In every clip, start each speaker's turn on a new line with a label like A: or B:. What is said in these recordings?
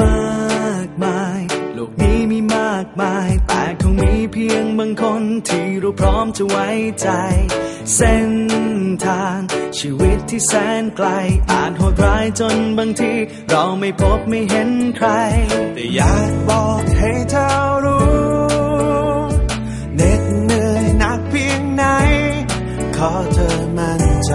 A: มากมาย โลกนี้มีมากมาย แต่คงมีเพียงบางคนที่เราพร้อมจะไว้ใจ เส้นทาง ชีวิตที่แสนไกล อาจโหดร้ายจนบางที เราไม่พบไม่เห็นใคร แต่
B: อยากบอกให้เธอรู้เหน็ดเหนื่อยหนักเพียงไหน ขอเธอมั่นใจ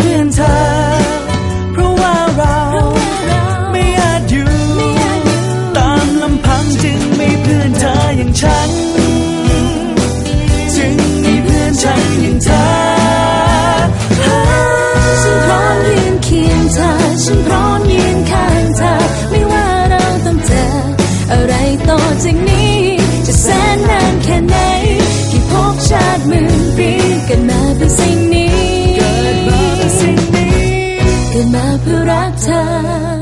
C: 他。